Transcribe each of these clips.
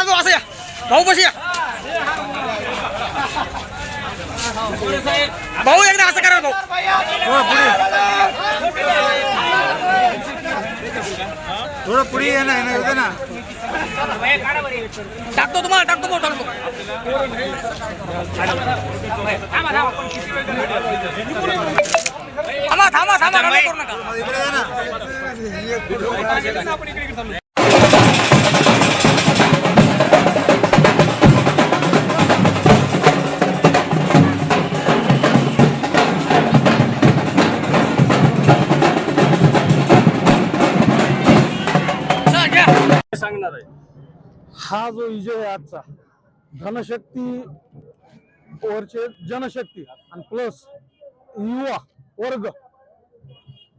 ना तो असं या भाऊ बशी या भाऊ एकदा असं करा भाऊ थोडं पुढे ये ना येणं होतं ना टाकतो तुम्हाला टाकतो भाऊ टाकतो थांबा थांबा थांबा जो विजय आहे आजचा धनशक्ती वरचे जनशक्ती आणि प्लस युवा वर्ग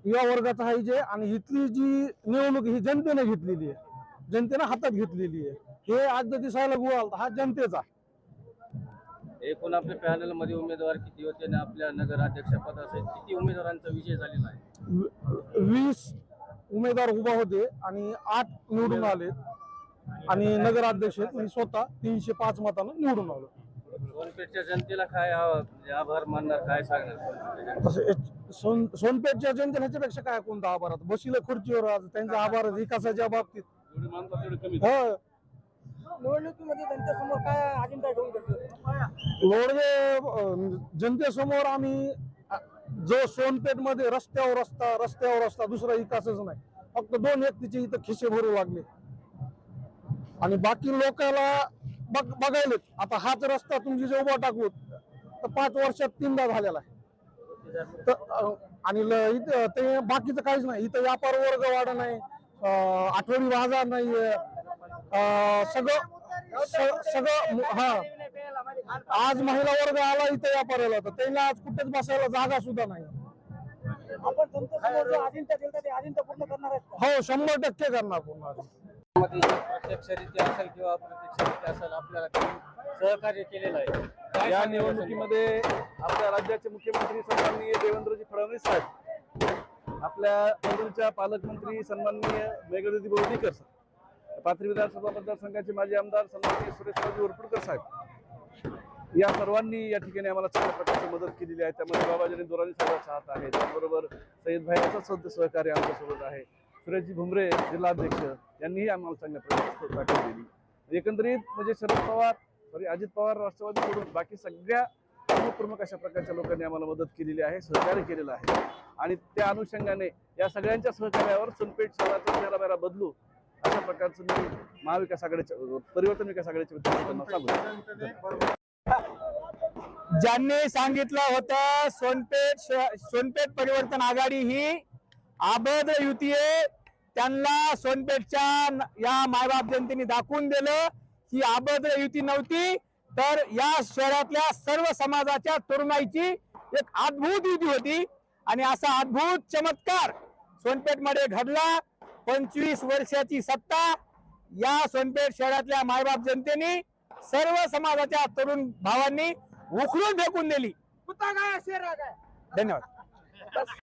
युवा वर्गाचा हा विजय आणि इथली जी निवडणूक ही जनतेने घेतलेली आहे. जनतेने हातात घेतलेली आहे. हे आज दिसायला गुवाल हा जनतेचा. एकूण आपल्या पॅनलमध्ये उमेदवार किती होते आणि आपल्या नगराध्यक्षपदासाठी किती उमेदवारांचा विजय झालेला आहे? वीस उमेदवार उभा होते आणि आठ निवडून आले. आणि नगराध्यक्ष मी स्वतः तीनशे पाच मतानं निवडून आलो. सोनपेठच्या जनतेला काय म्हणजे आभार मानणार काय सांगणार सोन सोनपेठच्या जनतेला ह्याच्यापेक्षा काय कोणता आभार बसीला खुर्चीवर आज त्यांचा आभार विकासाच्या बाबतीत. हो. निवडणुकीमध्ये त्यांच्यासमोर काय अजेंडा घेऊन गेले लोडगे अं, जनतेसमोर आम्ही अ, जो सोनपेठमध्ये रस्त्यावर रस्ता रस्त्यावर रस्ता दुसरा विकासच नाही. फक्त दोन व्यक्तीचे इथं खिसे भरू लागले. आणि बाकी लोकांना बघ बघायलेत. आता हाच रस्ता तुमची जे उभा टाकू तर पाच वर्षात तीनदा झालेला आहे. तर आणि ते बाकीचं काहीच नाही. इथं व्यापार वर्ग वाढ नाही आठवडी बाजार नाहीये. सगळं सगळं हा. आज महिला वर्ग आला इथे व्यापाराला तर त्यांना आज कुठेच बसायला जागा सुद्धा नाही? हो शंभर टक्के करणार पूर्ण मध्ये प्रत्यक्षरित्या असेल किंवा अप्रत्यक्षरित्या असेल आपल्याला सहकार्य केलेलं आहे. काय या निवडणुकीमध्ये आपल्या राज्याचे मुख्यमंत्री सन्माननीय देवेंद्रजी फडणवीस साहेब आपल्या बंधूंच्या पालकमंत्री सन्माननीय मेघदूती बोर्डीकर सर पाथरी विधानसभा मतदारसंघाचे माजी आमदार सन्माननीय सुरेशरावजी वरपुडकर साहेब या सर्वांनी या ठिकाणी आम्हाला चांगल्या प्रकारची मदत केलेली आहे. त्यामध्ये बाबाजी दोरानी साहेबांचा हात आहे त्याचबरोबर सय्यद भाईचा सध्या सहकार्य आमच्यासोबत आहे. सुरेशजी भुमरे जिल्हाध्यक्ष यांनीही आम्हाला चांगल्या प्रकारे सहकार्य दिली म्हणजे एकंदरीत म्हणजे शरद पवार सॉरी अजित पवार राष्ट्रवादी सोडून बाकी सगळ्या प्रमुख अशा प्रकारच्या लोकांनी आम्हाला मदत केलेली आहे सहकार्य केलेलं आहे. आणि त्या अनुषंगाने या सगळ्यांच्या सहकार्यावर सोनपेठ शहराचा चेहरा बदलू अशा प्रकारचं मी महाविकास आघाडीच्या परिवर्तन विकास आघाडीच्या वतीने सांगू ज्यांनी सांगितलं होतं सोनपेठ सोनपेठ परिवर्तन आघाडी ही अभद्र युती आहे त्यांना सोनपेठच्या या मायबाप जनतेने दाखवून दिलं. ही अभद्र युती नव्हती तर या शहरातल्या सर्व समाजाच्या तरुणाईची एक अद्भुत युती होती. आणि असा अद्भुत चमत्कार सोनपेठमध्ये घडला. पंचवीस वर्षाची सत्ता या सोनपेठ शहरातल्या मायबाप जनतेने सर्व समाजाच्या तरुण भावांनी उखलून फेकून दिली. धन्यवाद.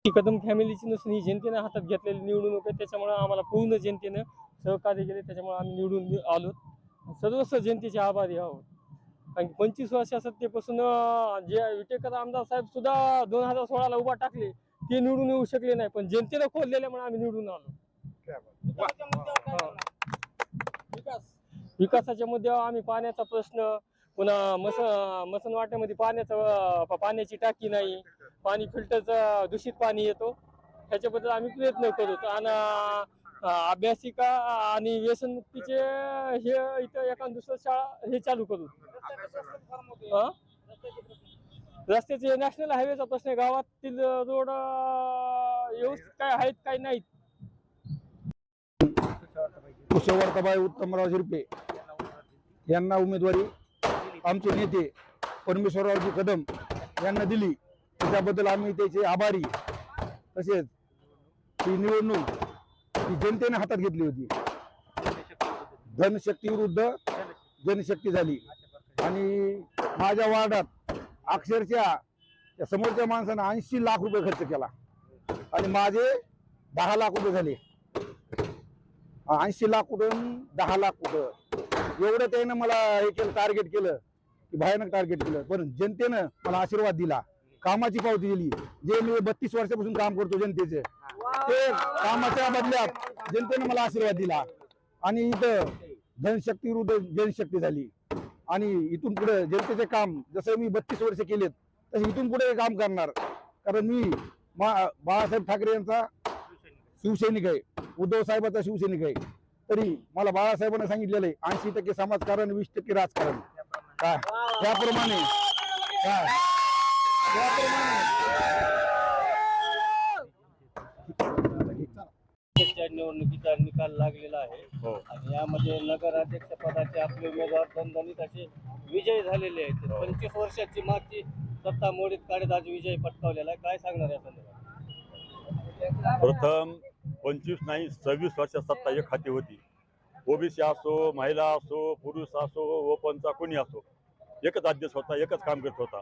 ही कदम फॅमिलीची नसून ही जनतेने हातात घेतलेली निवडणूक आहे. त्याच्यामुळे आम्हाला पूर्ण जनतेनं सहकार्य केले त्याच्यामुळे आम्ही निवडून आलो सर्वस्व जनतेचे आभारी आहोत. कारण पंचवीस वर्षा सत्तेपासून जे विटेकर आमदार साहेब सुद्धा दोन हजार सोळाला उभा टाकले ते निवडून येऊ शकले नाही. पण जनतेनं खोललेल्यामुळे आम्ही निवडून आलो. विकासाच्या मुद्द्यावर आम्ही पाण्याचा प्रश्न पुन्हा मस मसन वाट्यामध्ये पाण्याचं पाण्याची टाकी नाही. पाणी फिल्टरचं दूषित पाणी येतो. ह्याच्याबद्दल आम्ही प्रयत्न करतो आणि अभ्यासिका आणि व्यसनमुक्तीचे हे इथं एखाद दुसरं शाळा हे चालू करू. रस्त्याचे नॅशनल हायवेचा प्रश्न आहे. गावातील रोड व्यवस्थित काय आहेत काय नाहीत. कुशवर्तबाई उत्तमराव झिरपे यांना उमेदवारी आमचे नेते परमेश्वररावजी कदम यांना दिली. त्याच्याबद्दल आम्ही त्याचे आभारी. तसेच ही निवडणूक ही जनतेने हातात घेतली होती. धनशक्ती विरुद्ध जनशक्ती झाली. आणि माझ्या वार्डात अक्षरशः त्या समोरच्या माणसानं ऐंशी लाख रुपये खर्च केला. आणि माझे दहा लाख रुपये झाले. ऐंशी लाख कुठून दहा लाख कुठं? एवढं त्यानं मला हे केलं टार्गेट केलं. भयानक टार्गेट केलं. पण जनतेनं मला आशीर्वाद दिला. कामाची पावती दिली. जे मी बत्तीस वर्षापासून काम करतो जनतेचे ते कामाच्या बदल्यात जनतेनं मला आशीर्वाद दिला. आणि इथं जनशक्ती विरुद्ध जनशक्ती झाली. आणि इथून पुढे जनतेचे काम जसं मी बत्तीस वर्ष केलेत तसे इथून पुढे काम करणार. कारण मी बाळासाहेब ठाकरे यांचा शिवसैनिक आहे. उद्धव साहेबाचा शिवसैनिक आहे. तरी मला बाळासाहेबांना सांगितलेलं आहे ऐंशी टक्के समाजकारण वीस टक्के राजकारण. काय? त्याप्रमाणे काय निवडणुकीचा निकाल लागलेला आहे. हो. आणि यामध्ये नगराध्यक्ष पदाचे आपले उमेदवार दणदणीत असे विजयी झालेले आहेत. पंचवीस वर्षाची मागची सत्ता मोडीत काढत आज विजय पटकावलेला आहे. काय सांगणार या संदर्भात? प्रथम पंचवीस नाही सव्वीस वर्षात सत्ता एक खाती होती. ओबीसी असो महिला असो पुरुष असो ओपनचा कोणी असो. एकच अध्यक्ष होता एकच काम करत होता.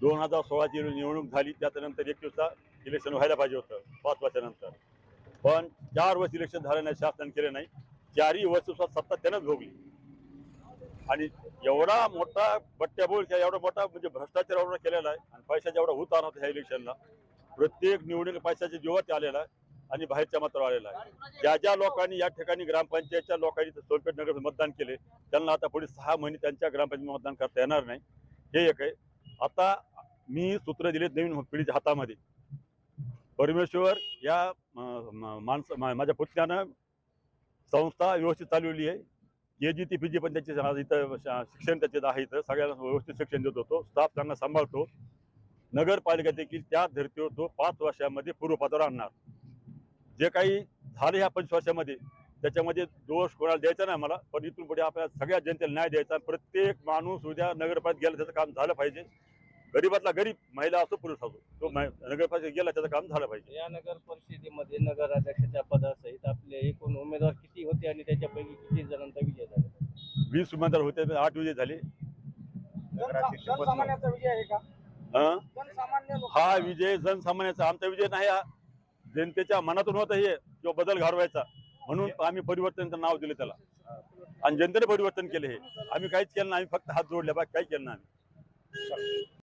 दोन हजार सोळाची निवडणूक झाली त्याच्यानंतर एक दिवसा इलेक्शन व्हायला पाहिजे होतं पाच वर्षानंतर. पण चार वर्ष इलेक्शन झालं नाही शासन केलं नाही. चारही वर्ष सत्ता त्यानंच भोगली. आणि एवढा मोठा बट्ट्याबोळ किंवा एवढा मोठा म्हणजे भ्रष्टाचार एवढा केलेला आहे आणि पैशाचा एवढा होत होता ह्या इलेक्शनला प्रत्येक निवडणूक पैशाच्या जीवात आलेला आहे. आणि बाहेरच्या मात्र आलेला आहे. ज्या ज्या लोकांनी या ठिकाणी ग्रामपंचायतच्या लोकांनी सोनपेठ नगर मतदान केले त्यांना आता पुढे सहा महिने त्यांच्या ग्रामपंचायत मतदान करता येणार नाही. हे एक आहे. आता मी सूत्र दिले नवीन हो- पिढीच्या हातामध्ये. परमेश्वर या माणसं माझ्या पुतल्यानं संस्था व्यवस्थित चालवली आहे. के जी ती पी जी पण त्याचे इथं शिक्षण त्याचे आहे इथं. सगळ्यांना व्यवस्थित शिक्षण देत होतो. स्टाफ त्यांना सांभाळतो. नगरपालिका देखील त्या धर्तीवर तो पाच वर्षामध्ये पूर्वपदावर आणणार. जे काही झाले ह्या पंचवीस वर्षामध्ये त्याच्यामध्ये दोष कोणाला द्यायचा नाही मला पण इथून पुढे आपल्याला सगळ्या जनतेला न्याय द्यायचा. प्रत्येक माणूस उद्या नगरपालिकेत गेला त्याचं काम झालं पाहिजे. गरीबातला गरीब महिला असो पुरुष असो तो मा- नगरपालिकेत गेला त्याचं काम झालं पाहिजे. या नगर परिषदेमध्ये नगराध्यक्षाच्या पदासहित आपले एकूण उमेदवार किती होते आणि त्याच्यापैकी किती जणांचा विजय झाला? वीस उमेदवार होते आठ विजय झाले. हं? हा विजय जनसामान्याचा आमचा विजय नाही हा. जनतेच्या मनातून होत हे जो बदल घडवायचा. म्हणून आम्ही परिवर्तनचं नाव दिलं त्याला. आणि जनतेने परिवर्तन केले हे. आम्ही काहीच केलं नाही आम्ही फक्त हात जोडले बाकी काही केलं नाही